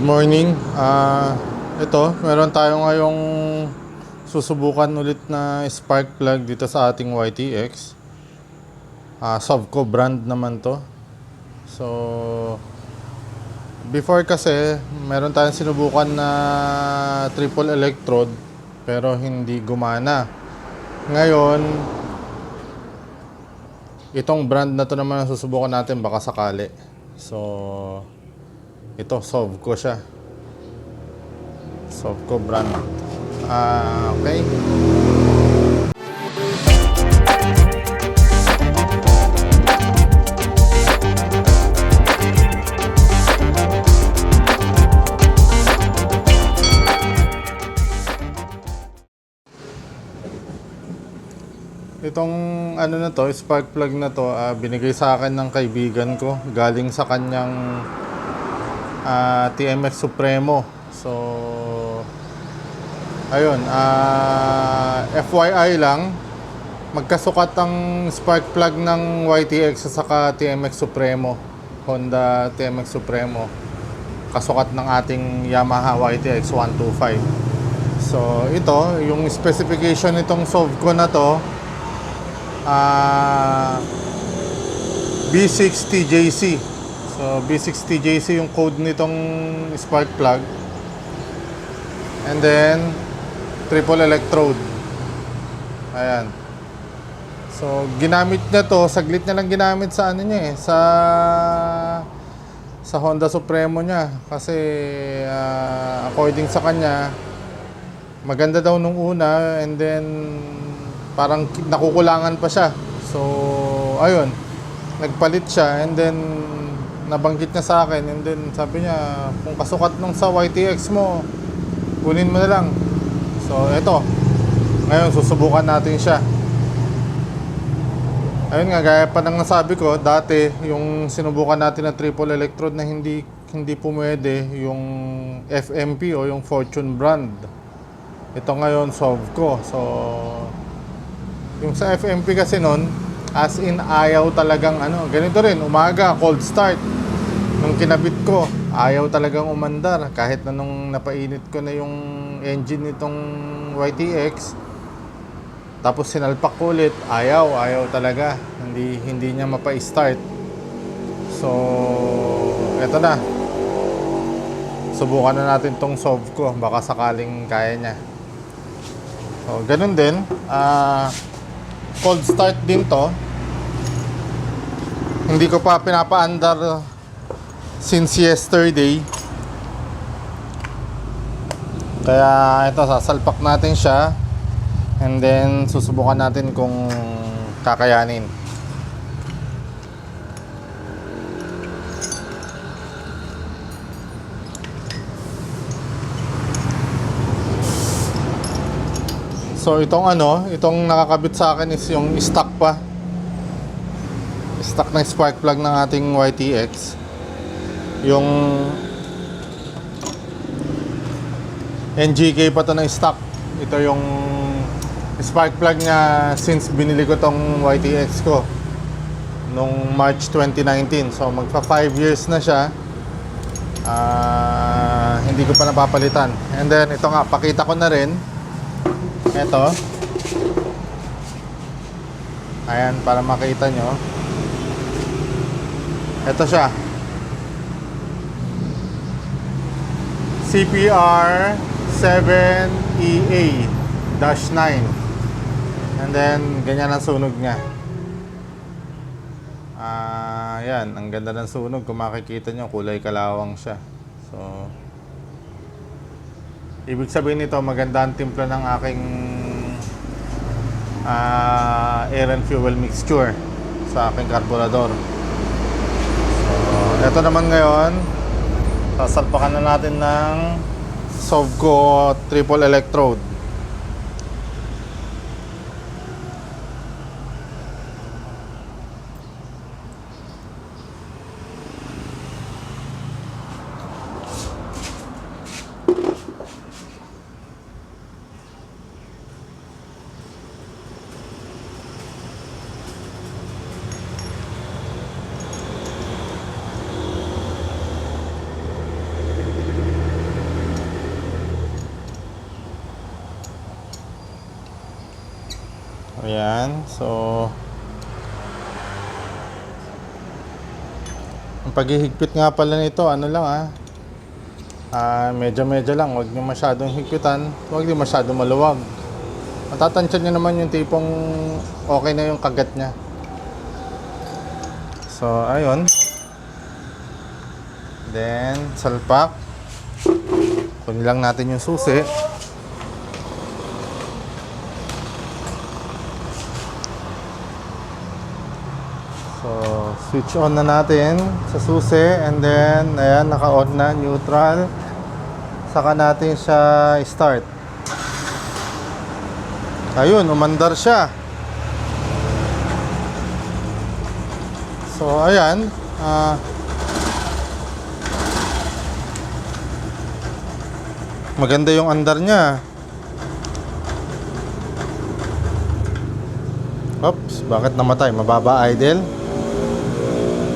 Good morning. Ah, ito, meron tayo ngayong susubukan ulit na spark plug dito sa ating YTX. Ah, Sovco brand naman to. So, before kasi, meron tayong sinubukan na triple electrode pero hindi gumana. Ngayon, itong brand na to naman ang susubukan natin baka sakali. So, ito, Sovco siya. Sovco brand. Ah, okay. Itong ano na to, spark plug na to, ah, binigay sa akin ng kaibigan ko galing sa kanyang ah, TMX Supremo. So, ayun, ah, FYI lang, magkasukat ang spark plug ng YTX sa saka TMX Supremo, Honda TMX Supremo. Kasukat ng ating Yamaha YTX 125. So, ito, yung specification nitong Sovco na to, ah B60JC. So, B60JC yung code nitong spark plug. And then, triple electrode. Ayan. So, ginamit niya to, saglit niya lang ginamit sa ano niya eh, sa sa Honda Supremo niya. Kasi, ah, according sa kanya, maganda daw nung una and then parang nakukulangan pa siya. So, ayun. Nagpalit siya and then nabanggit niya sa akin and then sabi niya, kung kasukat nung sa YTX mo, kunin mo na lang. So, eto. Ngayon, susubukan natin siya. Ayun nga, gaya pa ng nasabi ko, dati yung sinubukan natin na triple electrode na hindi hindi pumwede yung FMP o yung Fortune brand. Ito ngayon, Sovco. So, yung sa FMP kasi nun, as in ayaw talagang ano, ganito rin, umaga, cold start. Nung kinabit ko, ayaw talagang umandar. Kahit na nung napainit ko na yung engine nitong YTX, tapos sinalpak ko ulit, ayaw, ayaw talaga. Hindi hindi niya mapa-start. So, eto na. Subukan na natin tong Sovco, baka sakaling kaya niya. So, ganun din. Ah, cold start din to. Hindi ko pa pinapaandar since yesterday. Kaya ito, sasalpak natin siya. And then, susubukan natin kung kakayanin. So itong ano, itong nakakabit sa akin is yung stock pa. Stock na spark plug ng ating YTX. Yung NGK pa to na stock. Ito yung spark plug niya since binili ko tong YTX ko nung March 2019. So magpa 5 years na siya. Ah, hindi ko pa napapalitan. And then ito nga, pakita ko na rin ito. Ayan, para makita nyo. Ito siya. CPR 7EA-9. And then, ganyan ang sunog niya. Ah, yan. Ang ganda ng sunog. Kung makikita nyo, kulay kalawang siya. So, Ibig sabihin nito, maganda ang timpla ng aking ah, air and fuel mixture sa aking carburetor. So, ito naman ngayon, sasalpakan na natin ng Sovco triple electrode. Ayan. So, ang paghihigpit nga pala nito, ano lang ah. Ah, medyo-medyo lang. Huwag nyo masyadong higpitan. Huwag din masyadong maluwag. Matatansya nyo naman yung tipong okay na yung kagat niya. So, ayun. Then, salpak. Kunin lang natin yung susi. So, switch on na natin sa susi and then, ayan, naka-on na, neutral. Saka natin siya start. Ayun, umandar siya. So, ayan. ah maganda yung andar niya. Oops, bakit namatay? Mababa idle?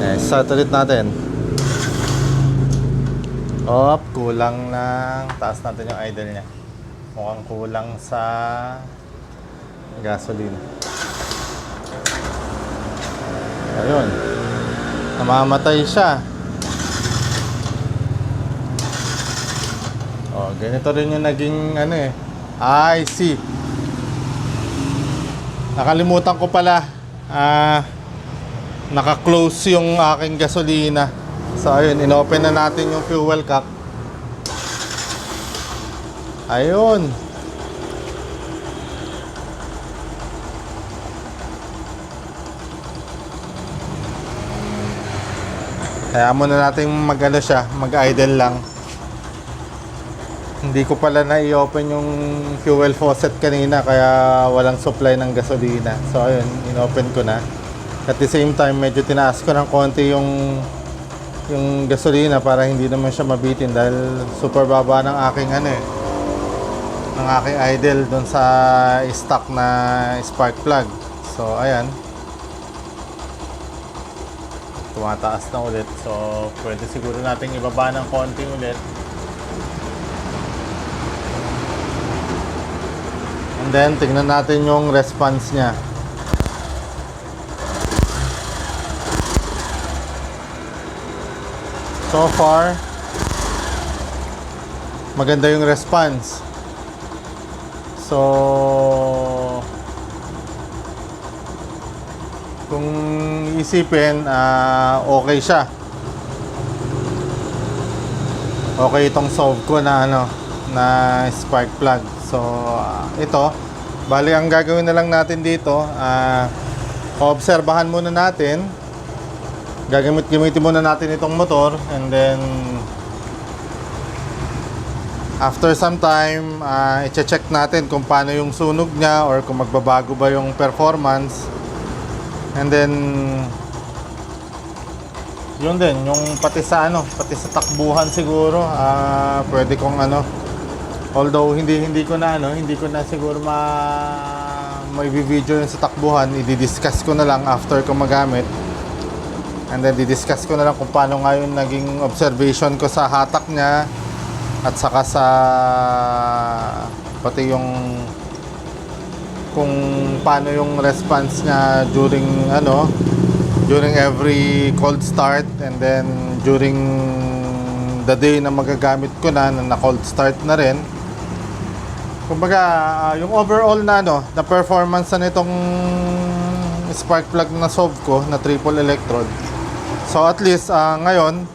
Eh, start ulit natin. Op, kulang lang. Taas natin yung idle niya. Mukhang kulang sa gasoline. Ayun. Namamatay siya. Oh, ganito rin yung naging ano eh. I see. Nakalimutan ko pala. Ah, naka-close yung aking gasolina. So ayun, inopen na natin yung fuel cap. Ayun. Kaya muna natin mag-ano siya, mag-idle lang. Hindi ko pala na-i-open yung fuel faucet kanina kaya walang supply ng gasolina. So ayun, in-open ko na. At the same time, medyo tinaas ko ng konti yung yung gasolina para hindi naman siya mabitin dahil super baba ng aking ano eh ng aking idle doon sa stock na spark plug. So ayan. Tumataas na ulit. So pwede siguro nating ibaba ng konti ulit. And then, tingnan natin yung response niya. So far, maganda yung response. So, kung isipin, ah, okay siya. Okay itong solve ko na ano, na spark plug. So, ah, ito, bali ang gagawin na lang natin dito, ah, obserbahan muna natin. Gagamit gamitin muna natin itong motor and then after some time, ah, i-check natin kung paano yung sunog niya or kung magbabago ba yung performance. And then yun din, yung pati sa ano, pati sa takbuhan siguro, ah pwede kong ano, although hindi hindi ko na ano, hindi ko na siguro ma may video yun sa takbuhan, i-discuss ko na lang after ko magamit. And then di-discuss ko na lang kung paano nga yung naging observation ko sa hatak niya at saka sa pati yung kung paano yung response niya during ano during every cold start and then during the day na magagamit ko na na cold start na rin. Kumbaga ah, yung overall na ano na performance na nitong spark plug na solve ko na triple electrode so at least ah, ngayon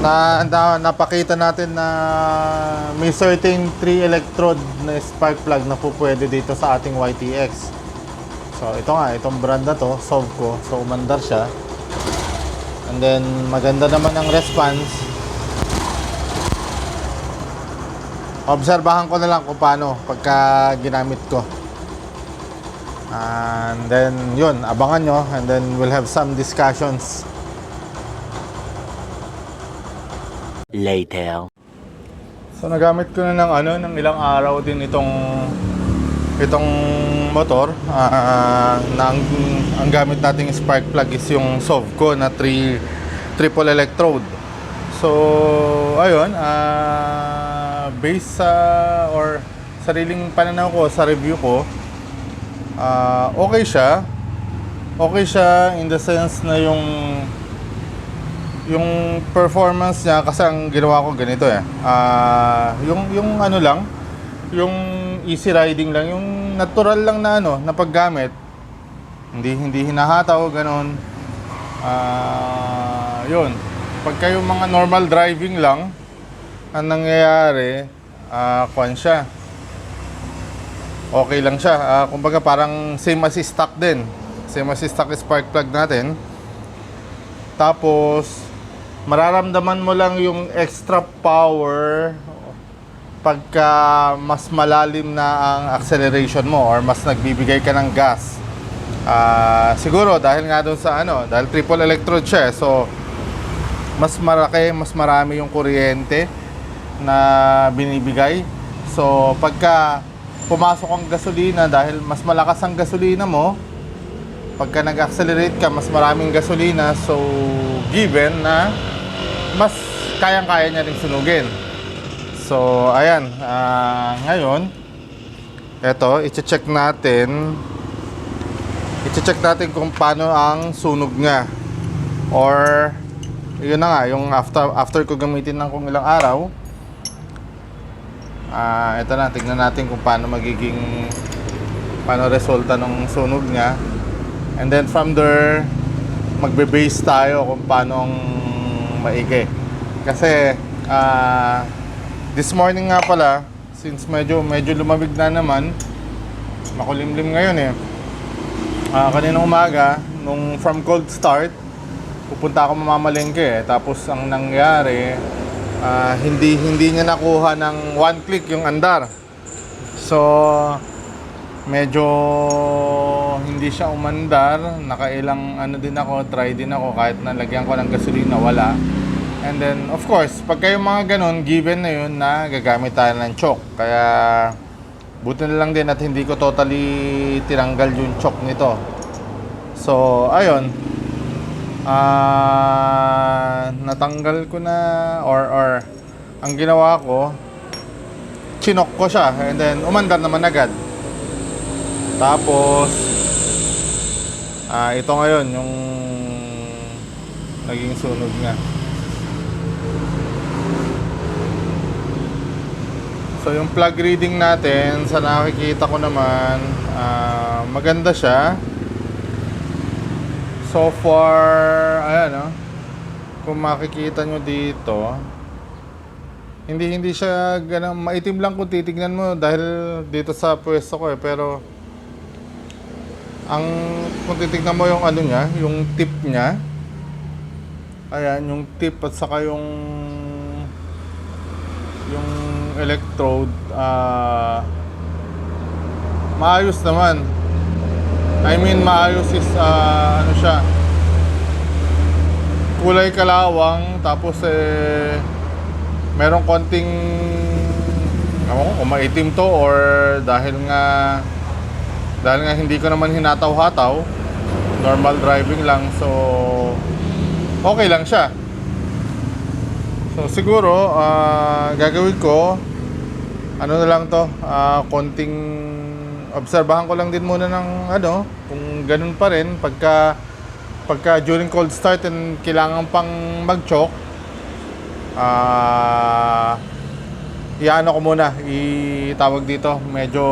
na, na napakita natin na may certain 3 electrode na spark plug na po pwede dito sa ating YTX So ito nga, itong brand na to, Sovco. So umandar siya. And then maganda naman ang response. Obserbahan ko na lang kung paano pagka ginamit ko. And then yun, abangan nyo and then we'll have some discussions. Later. So nagamit ko na ng ano, ng ilang araw din itong itong motor. Ah, na ang, ang gamit nating spark plug is yung Sovco na 3 triple electrode. So, ayun, ah based sa or sariling pananaw ko sa review ko, ah, okay siya. Okay siya in the sense na yung yung performance niya kasi ang ginawa ko ganito eh. Ah, yung yung ano lang, yung easy riding lang, yung natural lang na ano, na paggamit. Hindi hindi hinahataw ganun. Ah, yun. Pag kayo mga normal driving lang, ang nangyayari, ah, kwan siya. Okay lang siya. Ah, kumbaga parang same as stock din. Same as stock spark plug natin. Tapos, mararamdaman mo lang yung extra power pagka mas malalim na ang acceleration mo or mas nagbibigay ka ng gas. Ah, siguro dahil nga doon sa ano, dahil triple electrode siya, so mas malaki, mas marami yung kuryente na binibigay. So pagka pumasok ang gasolina dahil mas malakas ang gasolina mo, pagka nag-accelerate ka, mas maraming gasolina, so given na mas kayang-kaya niya rin sunugin. So, ayan, ah, ngayon, eto, i-check natin, i-check natin kung paano ang sunog niya. Or, yun na nga, yung after, after ko gamitin ng kung ilang araw, ah, ito na, tignan natin kung paano magiging, paano resulta ng sunog niya. And then from there, magbe-base tayo kung paano ang maigi. Kasi, ah, this morning nga pala, since medyo, medyo lumamig na naman, makulimlim ngayon eh. Ah, kaninang umaga, nung from cold start, pupunta ako mamamalengke eh. Tapos ang nangyari, ah, hindi hindi niya nakuha ng one click yung andar. So, medyo hindi siya umandar. Nakailang ano din ako, try din ako kahit nalagyan ko ng gasolina, wala. And then, of course, pag kayo mga ganun, given na yun na gagamit tayo ng choke. Kaya, buti na lang din at hindi ko totally tinanggal yung choke nito. So, ayun. Ah, natanggal ko na or or ang ginawa ko chinok ko siya and then umandar naman agad. Tapos ah ito ngayon yung naging sunog niya. So yung plug reading natin sa nakikita ko naman ah, maganda siya. So far, ayan oh. Kung makikita nyo dito, hindi hindi siya ganang maitim lang kung titignan mo dahil dito sa pwesto ko eh pero ang kung titignan mo yung ano niya, yung tip niya. Ayan, yung tip at saka yung yung electrode ah maayos naman. I mean, maayos is, ah, ano siya, kulay kalawang, tapos eh, merong konting, ewan ko kung maitim to or dahil nga, dahil nga hindi ko naman hinataw-hataw, normal driving lang, so, okay lang siya. So, siguro, ah, gagawin ko, ano na lang to, ah, konting obserbahan ko lang din muna ng ano, kung ganun pa rin pagka pagka during cold start and kailangan pang mag-choke. Ah, iano ko muna, itawag dito, medyo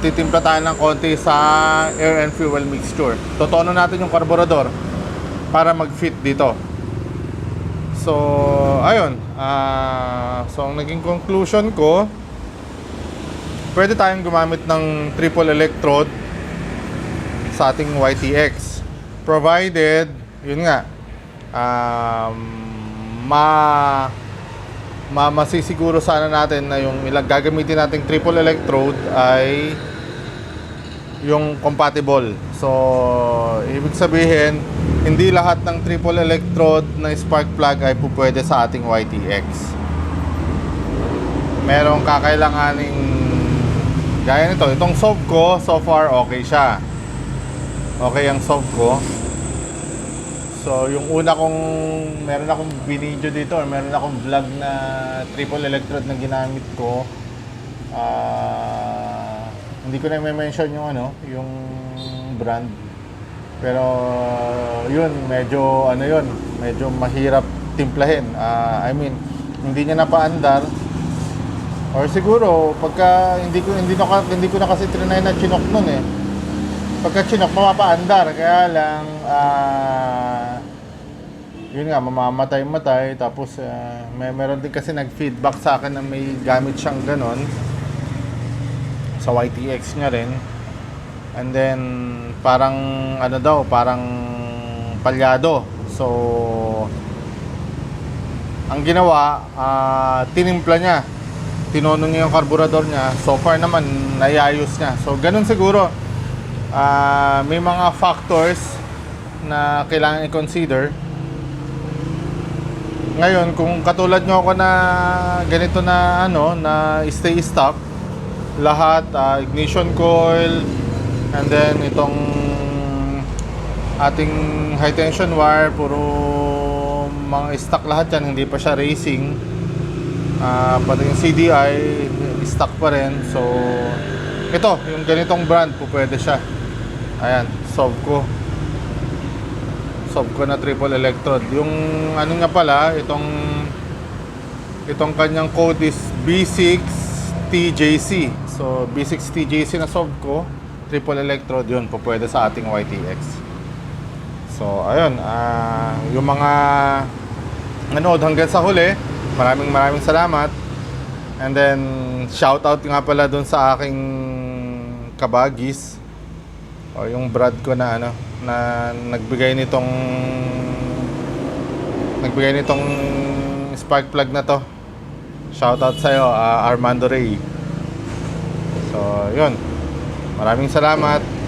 titimpla tayo ng konti sa air and fuel mixture. Totono natin yung karburador para mag-fit dito. So, ayun. Ah, so, ang naging conclusion ko, pwede tayong gumamit ng triple electrode sa ating YTX. Provided, yun nga, um, ma, ma masisiguro sana natin na yung ilag gagamitin nating triple electrode ay yung compatible. So, ibig sabihin, hindi lahat ng triple electrode na spark plug ay pupwede sa ating YTX. Merong kakailanganing gaya nito, itong solve ko, so far okay siya. Okay ang solve ko. So, yung una kong, meron akong binidyo dito, or meron akong vlog na triple electrode na ginamit ko. Ah, Hindi ko na mention yung ano, yung brand. Pero yun, medyo ano yun, medyo mahirap timplahin. Ah, I mean, hindi niya napaandar. Or siguro pagka hindi ko hindi na hindi ko na kasi trinay na chinok nun eh. Pagka chinok mapapaandar kaya lang ah yun nga mamamatay-matay tapos ah, may meron din kasi nag-feedback sa akin na may gamit siyang ganon sa YTX niya rin. And then parang ano daw, parang palyado. So ang ginawa, ah, tinimpla niya. Tinono niya yung karburador niya. So far naman, naiayos niya. So ganun siguro. Ah, may mga factors na kailangan i-consider. Ngayon, kung katulad nyo ako na ganito na ano, na stay stock, lahat, ah, ignition coil, and then itong ating high tension wire, puro mga stock lahat yan, hindi pa siya racing. Ah, pati yung CDI, stock pa rin. So, ito, yung ganitong brand po pwede siya. Ayan, Sovco. Sovco na triple electrode. Yung ano nga pala, itong itong kanyang code is B6 TJC. So, B6 TJC na Sovco, triple electrode, yun po pwede sa ating YTX. So, ayun, ah, yung mga nanood hanggang sa huli, maraming maraming salamat. And then, shout out nga pala dun sa aking kabagis o yung Brad ko na ano na nagbigay nitong nagbigay nitong spark plug na to. Shout out sa iyo, Armando Ray. So, yun. Maraming salamat.